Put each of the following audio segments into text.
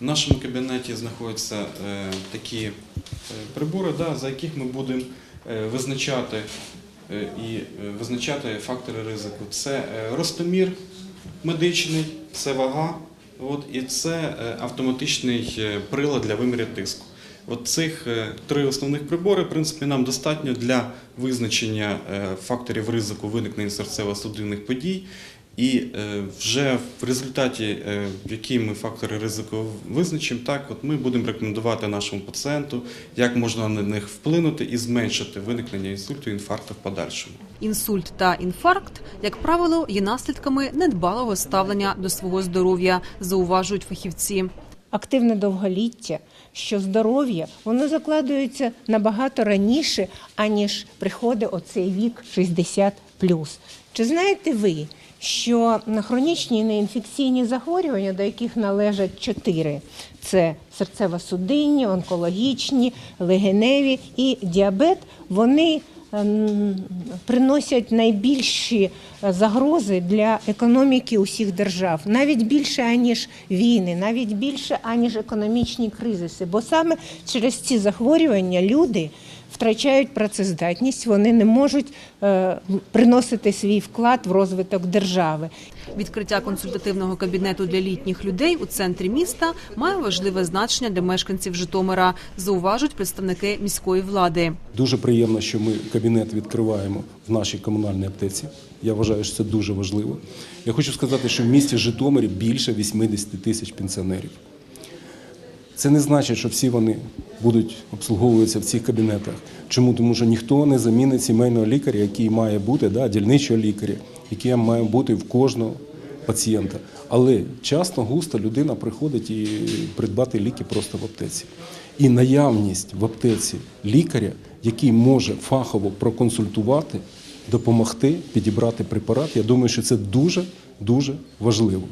В нашому кабінеті знаходяться е, такі е, прибори, за яких ми будемо е, визначати і визначати фактори ризику. Це ростомір медичний, це вага, і це автоматичний прилад для виміру тиску. От цих три основних прибори, нам достатньо для визначення факторів ризику виникнення серцево-судинних подій. І е, вже в результаті, е, які ми фактори ризику визначимо, так от ми будемо рекомендувати нашому пацієнту, як можна на них вплинути і зменшити виникнення інсульту і інфаркту в подальшому. Інсульт та інфаркт, як правило, є наслідками недбалого ставлення до свого здоров'я, зауважують фахівці. активне довголіття, що здоров'я воно закладується набагато раніше, аніж приходить оцей вік 60 Чи знаєте ви, що хронічні неінфекційні захворювання, до яких належать чотири: це серцево-судинні, онкологічні, легеневі і діабет, вони ем, приносять найбільші е, загрози для економіки усіх держав, навіть більше аніж війни, навіть більше аніж економічні кризиси. Бо саме через ці захворювання люди втрачають працездатність, вони не можуть е, приносити свій вклад в розвиток держави. Відкриття консультативного кабінету для літніх людей у центрі міста має важливе значення для мешканців Житомира, зауважують представники міської влади. Дуже приємно, що ми кабінет відкриваємо в нашій комунальній аптеці. Я вважаю, що це дуже важливо. Я хочу сказати, що в місті Житомирі більше 80 тисяч пенсіонерів. Це не значить, що всі вони будуть обслуговуватися в цих кабінетах. Чому? Тому що ніхто не замінить сімейного лікаря, який має бути, да, дільничого лікаря, який має бути в кожного пацієнта. Але часто густо людина приходить і придбати ліки просто в аптеці. І наявність в аптеці лікаря, який може фахово проконсультувати, допомогти підібрати препарат, я думаю, що це дуже дуже важливо.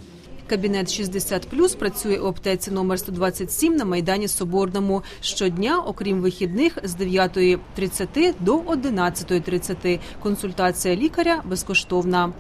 Кабінет 60+, працює у аптеці номер 127 на Майдані Соборному. Щодня, окрім вихідних, з 9.30 до 11.30. Консультація лікаря безкоштовна.